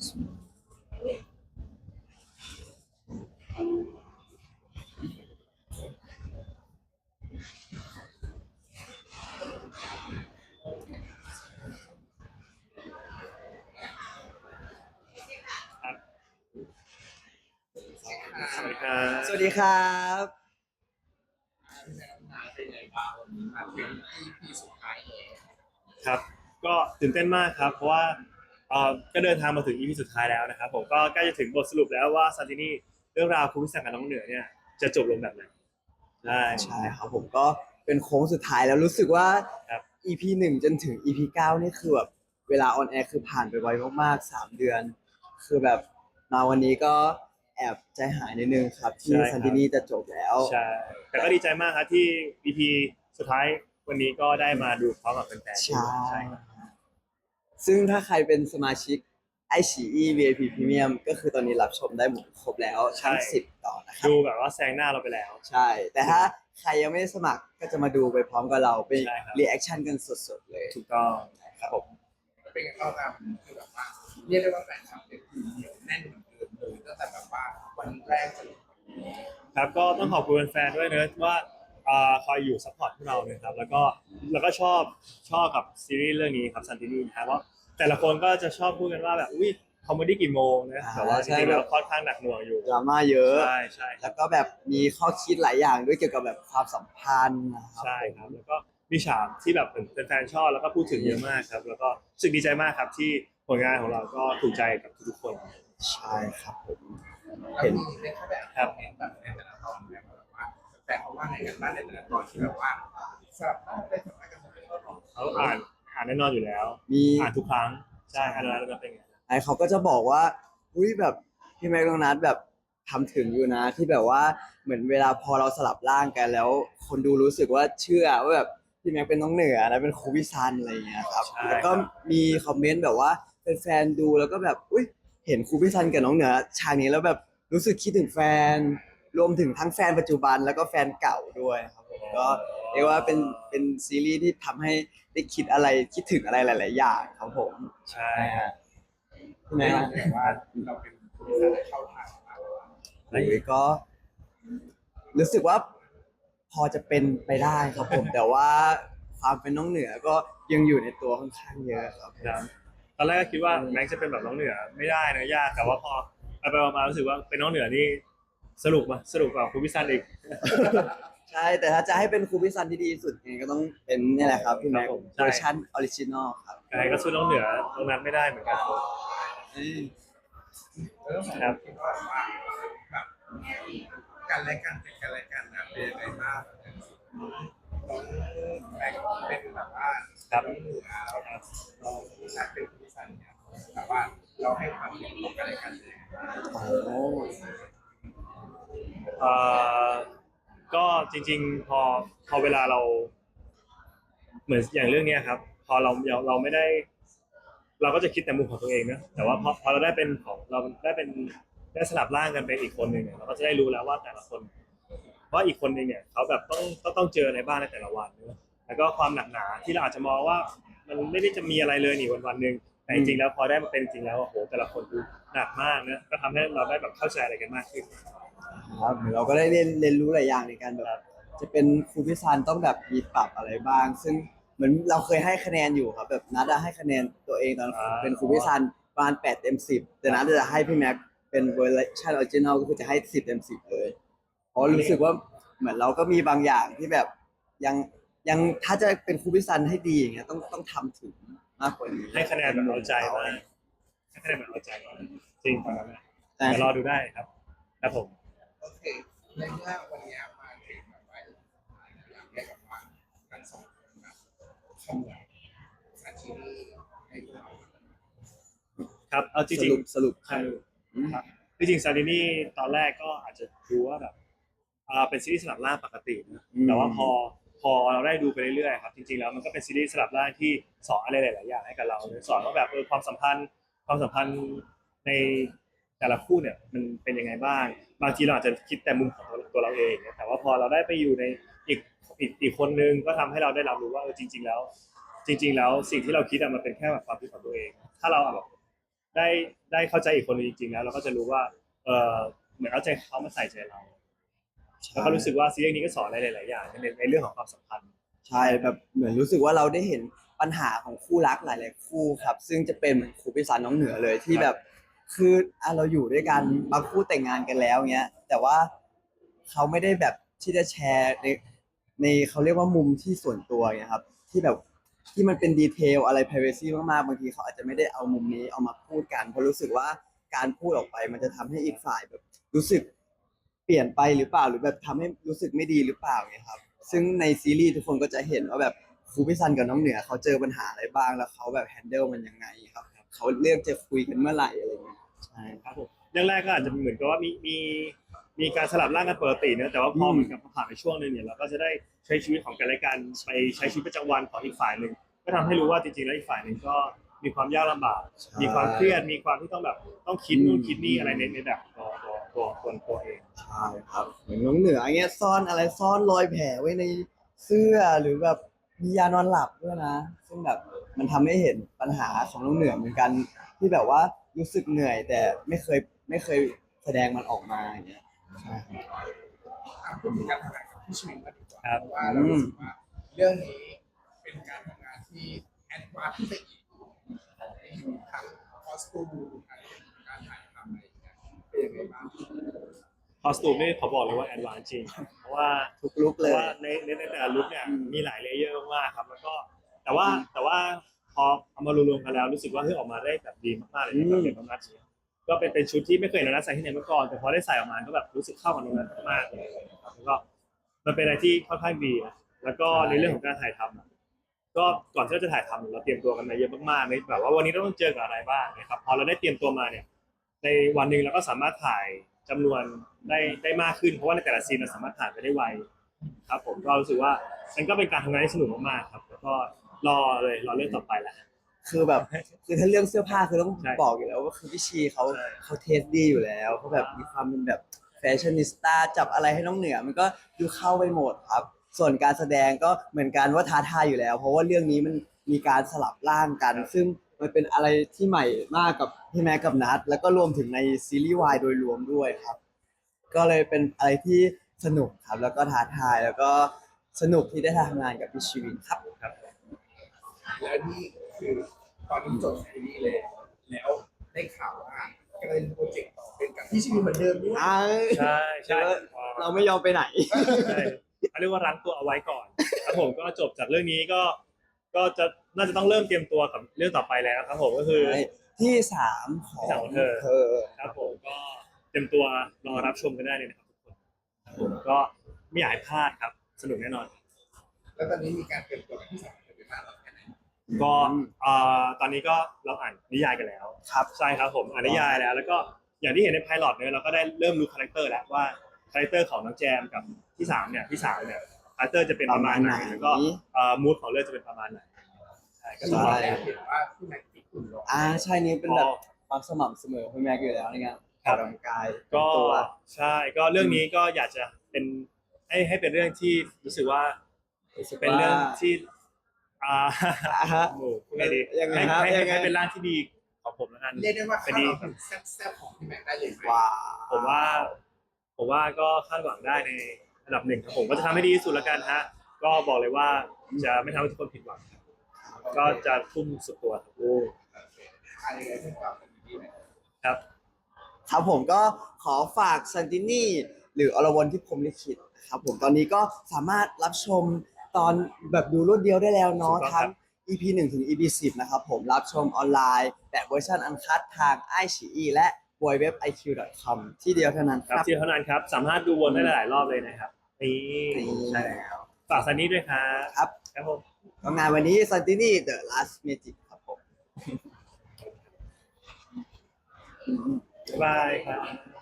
สวัสดีครับสวัสดีครับงานเป็นไงบ้างวันนี้มาเป็น EP สุดท้ายแล้วครับ ก็ตื่นเต้นมากครับ เพราะว่า เอ่อก็เดินทางมาถึง EP สุดท้ายแล้วนะครับผมก็ใกล้จะถึงบทสรุปแล้วว่าซาตินี่เรื่องราวคุณพิสังกับน้องเหนือเนี่ยจะจบลงแบบไหนใช่ใช่ครับผมก็เป็นโค้งสุดท้ายแล้วรู้สึกว่า ครับ EP หนึ่งจนถึง EP เก้านี่คือแบบเวลาออนแอร์คือผ่านไปไวมากๆสามเดือน คือแบบมาวันนี้ก็แอบใจหายนิดนึงครับ ที่ซันตินีจะจบแล้ว ใช่แต่ก็ดีใจมากครับที่ EP สุดท้ายวันนี้ก็ได้มาดูพร้อมกับแฟนๆใช่ใช่ ครับ ซึ่งถ้าใครเป็นสมาชิกไอฉีอี VIP Premium ก็คือตอนนี้รับชมได้หมดครบแล้วทั้งสิบต่อนนะครับ ดูแบบว่าแซงหน้าเราไปแล้ว ใช่ แต่ถ้าใครยังไม่ได้สมัครก็จะมาดูไปพร้อมกับเราเป็นใช่ครับ รีแอคชั่นกันสดๆเลย ถูกต้องครับผมเป็นไงบ้างครับคือแบบว่าเรียกได้ว่าแฟนคลับเนี่ยคือเหนียวแน่นเหมือนเดิมเลยตั้งแต่แบบว่าวันแรกจนถึงวันนี้ครับก็ต้องขอบคุณแฟนๆด้วยเนอะว่าอ่าคอยอยู่ซัพพอร์ตพวกเรานะครับ แล้วก็แล้วก็ชอบชอบกับซีรีส์เรื่องนี้ครับซันตินีนะครับเพราะ แต่ละคนก็จะชอบพูดกันว่าแบบอุ้ยคอมเมดี้กี่โมงนะอ่าแต่ว่าจใช่ริงๆแล้วค่อนข้างหนักหน่วงอยู่ดราม่าเยอะใช่ใช่แล้วก็แบบมีข้อคิดหลายอย่างด้วยเกี่ยวกับแบบความสัมพันธ์นะครับใช่ครับแล้วก็มีฉากที่แบบเป็นแฟนๆชอบแล้วก็พูดถึงเยอะมากครับ แล้วก็รู้สึกดีใจมากครับที่ผลงานของเราก็ถูกใจกับทุกๆคนใช่ครับผมแล้วเห็นมีได้แค่แบบคอมเมนต์แบบในแต่ละตอนแบบว่าแต่เขาว่าไงกันบ้างในแต่ละตอนที่แบบว่าสลับได้ได้สลับกันสลับกันเขาอ่าน อ่านแน่นอนอยู่แล้วมีอ่านทุกครั้งใช่อ่านแล้วแล้วเป็นไงไอเขาก็จะบอกว่าอุ้ยแบบพี่แม็กซ์น้องนัทแบบทำถึงอยู่นะที่แบบว่าเหมือนเวลาพอเราสลับร่างกันแล้ว คนดูรู้สึกว่าเชื่อว่าแบบพี่แม็กซ์เป็นน้องเหนือนะเป็นครูวิซันอะไรอย่างเงี้ยครับใช่แล้วก็มีคอมเมนต์แบบว่าแฟนๆดูแล้วก็แบบอุ้ยเห็นครูวิซันกับน้องเหนือฉากนี้แล้วแบบรู้สึกคิดถึงแฟน รวมถึงทั้งแฟนปัจจุบันแล้วก็แฟนเก่าด้วยครับผม ก็เรียกว่าเป็นเป็นซีรีส์ที่ทำให้ได้คิดอะไรคิดถึงอะไรหลาย ๆ อย่างครับผมใช่ใช่ฮะใช่ไหมไม่ฮะ แต่ว่าเราเป็นคนที่ได้เข้าทางมากกว่าโอ้ยก็รู้สึกว่าพอจะเป็นไปได้ครับผม แต่ว่าความเป็นน้องเหนือก็ยังอยู่ในตัวค่อนข้างเยอะครับครับตอนแรกก็คิดว่าแม็กซ์จะเป็นแบบน้องเหนือไม่ได้นะยากแต่ว่าพอไปไปมาๆรู้สึกว่าเป็นน้องเหนือนี่สรุปมาสรุปกับคุณพิซันอีก ใช่แต่ถ้าจะให้เป็นครูพิซันที่ดีที่สุดยังไงก็ต้องเป็นนี่แหละครับพี่แม็กครับผมเวอร์ชันออริจินอลครับใครก็สู้น้องเหนือตรงนั้นไม่ได้เหมือนกันแล้วผมครับคิดว่าว่าแบบกันและกันเป็นกันและกันนะเป็นยังไงบ้างน้องแม็กเป็นแบบว่าครับ น้องเหนือเราเราชักเป็นผู้สันเนี่ยแต่ว่าเราให้ความเห็นของกันและกันเลยโอ้เอ่อ ก็จริง ๆ พอพอเวลาเรา เหมือนอย่างเรื่องเนี้ยครับ พอเราเราเราไม่ได้ เราก็จะคิดแต่มุมของตัวเองนะแต่ว่าพอพอเราได้เป็นของเราได้เป็นได้สลับร่างกันเป็นอีกคนหนึ่งเนี่ยเราก็จะได้รู้แล้วว่าแต่ละคนว่าอีกคนหนึ่งเนี่ยเขาแบบต้องต้องต้องเจอในบ้านในแต่ละวันเนอะแล้วก็ความหนักหนาที่เราอาจจะมองว่า มันไม่ได้จะมีอะไรเลยนี่วันวันๆหนึ่งแต่จริงๆแล้วพอได้มาเป็นจริงแล้วโอ้โหแต่ละคนดูหนักมากนะก็ทำให้เราได้แบบเข้าใจอะไรกันมากขึ้น ครับเราก็ได้เรียนเรียนรู้หลายอย่างในการแบบจะเป็นครูพิซันต้องแบบมีปรับอะไรบ้าง ซึ่งเหมือนเราเคยให้คะแนนอยู่ครับแบบนัดอะให้คะแนนตัวเองตอนอ่า เป็นครูพิซันประมาณ8เต็ม10 แต่นัดจะให้พี่แม็กเป็นเวอร์ชันออริจินอลก็คือจะให้ 10เต็ม10 เลย เพราะรู้สึกว่าเหมือนเราก็มีบางอย่างที่แบบยังยังถ้าจะเป็นครูพิซันให้ดีอย่างเงี้ยต้องต้องทำถึงมากกว่านี้ให้คะแนนแบบเอาใจมากให้คะแนนแบบเอาใจมากจริงตอนนั้นนะแต่ เดี๋ยวรอดูได้ครับครับผมโอเคในเมื่อวันนี้มาถึงแบบว่าอยากให้แบบว่าทั้งสองคนแบบขมวดอาชีพให้พวกเราครับเอาจสริงรุปสรุปๆใช่อืมครับจริงๆซาดินี่ตอนแรกก็อาจจะดูว่าแบบอ่าเป็นซีรีส์สลับร่างปกตินะแต่ว่าพอพอเราได้ดูไปเรื่อยๆครับจริงๆแล้วมันก็เป็นซีรีส์สลับร่างที่สอนอะไรหลายๆอย่างให้กับเราเลยสอนว่าแบบเออความสัมพันธ์ความสัมพันธ์ใน แต่ละคู่เนี่ยมันเป็นยังไงบ้าง บางทีเราอาจจะคิดแต่มุมของตัวเราเองนะแต่ว่าพอเราได้ไปอยู่ในอีกอีกอีกคนนึงก็ทำให้เราได้รับรู้ว่าเออจริง ๆ แล้ว จริง ๆ แล้วสิ่งที่เราคิดอะมันเป็นแค่แบบความคิดของตัวเอง ถ้าเราแบบได้ได้เข้าใจอีกคนหนึงจริงๆแล้วเราก็จะรู้ว่าเออเหมือนเอาใจเขามาใส่ใจเราแล้วก็รู้สึกว่าซีรีส์นี้ก็สอนอะไรหลายๆอย่างในในเรื่องของความสัมพันธ์ใช่แบบเหมือนรู้สึกว่าเราได้เห็นปัญหาของคู่รักหลาย ๆ คู่ครับ ซึ่งจะเป็นเหมือนครูพิสานน้องเหนือเลยที่แบบ คืออะเราอยู่ด้วยกันบางคู่แต่งงานกันแล้วเงี้ย แต่ว่าเขาไม่ได้แบบที่จะแชร์ในในเขาเรียกว่ามุมที่ส่วนตัวเงี้ยครับ ที่แบบที่มันเป็นดีเทลอะไร p r i เวซีมากๆบางทีเขาอาจจะไม่ได้เอามุมนี้เอามาพูดกันเพราะรู้สึกว่าการพูดออกไป มันจะทำให้อีกฝ่ายแบบ รู้สึกเปลี่ยนไปหรือเปล่าหรือแบบทำให้รู้สึกไม่ดีหรือเปล่าเนี่ยครับ ซึ่งในซีรีส์ทุกคนก็จะเห็นว่าแบบครูพิซันกับน้องเหนือเขาเจอปัญหาอะไรบ้างแล้วเขาแบบแฮนเดิลมันยังไงครับ เขาเลือกจะคุยกันเมื่อไหร่อะไรเงี้ยใช่ครับผมเรื่องแรกก็อาจจะเหมือนกับว่ามีมีมีการสลับร่างกันปกติเนอะแต่ว่าพออืมเหมือนกับผ่านไปช่วงหนึงเนี่ยเราก็จะได้ใช้ชีวิตของกันและกันไปใช้ชีวิตประจำวันของอีกฝ่ายหนึ่งก็ทำให้รู้ว่าจริงๆแล้วอีกฝ่ายหนึ่งก็มีความยากลำบากมีความเครียดมีความที่ต้องแบบต้องคิดนู่นคิดนี่อะไรในในแบบตัวตัวตัวตัวตัวเอง ใช่ครับเหมือนน้องเหนือเงี้ยซ่อนอะไรซ่อนรอยแผลไว้ในเสื้อหรือแบบมียานอนหลับด้วยนะ ซึ่งแบบ มันทำให้เห็นปัญหาของน้องเหนือเหมือนกัน ที่แบบว่ารู้สึกเหนื่อยแต่ไม่เคยไม่เคยแสดงมันออกมาอย่างเงี้ยใช่ครับอะพูดถึงการทำงานกับพี่ชวินกันดีกว่าครับเพราะว่าเรารู้สึกว่าเรื่องนี้เป็นการทำงานที่แอดวานซ์ขึ้นไปอีกทั้งคอสตูมการถ่ายทำอะไรอย่างเงี้ยเป็นยังไงบ้างคอสตูมนี่เขาบอกเลยว่าแอดวานจริง เพราะว่าทุกลุกเพเลราะยว่าในในในแต่ละลุคเนี่ยอืม มีหลายเลเยอร์มากๆครับ แล้วก็ แต่ว่าแต่ว่าพอเอามารวมๆกันแล้วรู้สึกว่าเฮ้ยออกมาได้แบบดีมากๆเลยนะครับเป็นน้องนัทเนี่ยก็เป็นเป็นชุดที่ไม่เคยน้องนัทใส่ที่ไหนมาก่อนแต่พอได้ใส่ออกมาก็แบบรู้สึกเข้ากับน้องนัทมากๆเลยครับแล้วก็มันเป็นอะไรที่ค่อนข้างดีนะแล้วก็ในเรื่องของการถ่ายทำอะก็ก่อนที่เราจะถ่ายทำเราเตรียมตัวกันมาเยอะมากๆในแบบว่าวันนี้เราต้องเจอกับอะไรบ้างนะครับพอเราได้เตรียมตัวมาเนี่ย ในวันหนึ่งเราก็สามารถถ่ายจำนวนได้ได้มากขึ้นเพราะว่าในแต่ละซีนเราสามารถถ่ายไปได้ไว ครับผมก็รู้สึกว่ามันก็เป็นการทำงานที่สนุกมากๆครับ แล้วก็ รอเลยรอเรื่องต่อไปแหละ คือแบบ คือถ้าเรื่องเสื้อผ้าคือต้องใช่บอกอยู่แล้วว่าคือพี่ชีเขาใช่ เขาเทสดีอยู่แล้วเขาแบบมีความเป็นแบบแฟชั่นนิสต้าจับอะไรให้น้องเหนือ มันก็ดูเข้าไปหมดครับ ส่วนการแสดงก็เหมือนกันว่าท้าทายอยู่แล้ว เพราะว่าเรื่องนี้มันมีการสลับร่างกัน ซึ่งมันเป็นอะไรที่ใหม่มากกับพี่แม็กกับนัทแล้วก็รวมถึงในซีรีส์วายโดยรวมด้วยครับ ก็เลยเป็นอะไรที่สนุกครับแล้วก็ท้าทายแล้วก็สนุกที่ได้ทำงานกับพี่ชีวินครับ ครับ แล้วนี่คือตอนนี้จบซีรีส์เลย แล้วได้ข่าวว่ากำลังโปรเจกต์ต่อเป็นกับพี่ชวินเหมือนเดิมด้วยอ่าใช่ใช่เราไม่ยอมไปไหน ใช่เขาเรียกว่ารั้งตัวเอาไว้ก่อนครับผมก็จบจากเรื่องนี้ก็ก็จะน่าจะต้องเริ่มเตรียมตัวกับเรื่องต่อไปแล้วครับผมก็คือ ที่สามของที่สามของเธอ เธอ ครับผมก็เตรียมตัวรอรับชมกันได้เลยนะครับทุกคนครับผมก็ไม่อยากให้พลาดครับสนุกแน่นอน แล้วตอนนี้มีการเตรียมตัวกับพี่สาวเป็นมากน้อยแค่ไหน ก็เอ่อตอนนี้ก็เราอ่านนิยายกันแล้ว ครับ ใช่ครับผมอ่านนิยายแล้ว แล้วก็อย่างที่เห็นในไพลอตเนี่ยเราก็ได้เริ่มรู้คาแรคเตอร์แล้วว่าคาแรคเตอร์ของน้องแจมกับพี่สามเนี่ยพี่สาวเนี่ยคาแรคเตอร์จะเป็นประมาณไหนประมาณไหน แล้วก็เอ่อมูดของเรื่องจะเป็นประมาณไหนใช่ก็ก็ต้ตองอรอนแรดูกเห็นว่าพี่แม็กซ์ติดคุณรออ่าใช่นี่เป็นแบบความสม่ำเสมอของพี่แม็กอยู่แล้วในงานออกกำลังกายก็ตัวใช่ก็เรื่องนี้ก็อยากจะเป็นให้ให้เป็นเรื่องที่รู้สึกว่า รู้สึกเป็นว่า เรื่องที่ อ่าอ่าฮะโอ้โหพูดไงดียังไงให้ครับให้ยังไง ให้เป็นร่างที่ดีของผมแล้วกัน เรียกได้ว่าเป็นข้าดีวแบบแซ่บๆของพี่แม็กซ์ได้เลยไหมว้าผมว่า ผมว่าก็คาดหวังได้ในระดับหนึ่งครับผมก็จะทำให้ดีที่สุดแล้วกันฮะ ก็บอกเลยว่าจะไม่ทำให้ทุกคนผิดหวังครับก็จะทุ่มสุดตัวครับอะไรอะไรที่แบบดีไหมครับ ครับผมก็ขอฝากซันตินี่หรืออรวนที่ผมลิขิตครับผมตอนนี้ก็สามารถรับชม ตอนแบบดูรวดเดียวได้แล้วเนาะถูกต้องครัทั้บง EP 1 ถึง EP 10 นะครับผมรับชมออนไลน์แบบเวอร์ชันอันคัดทาง i อ e และ w w w i q c o m ที่เดียวเท่านั้นคครับรับที่เท่านั้นครับ สามารถดูวนได้หลายๆรอบเลยนะครับนี่นี่ใช่แล้วฝากซันนี่ด้วยครับครับ ครับผม ก็งานวันนี้ซันตินี่ The Last Magic ครับผม บ๊ายบายครับ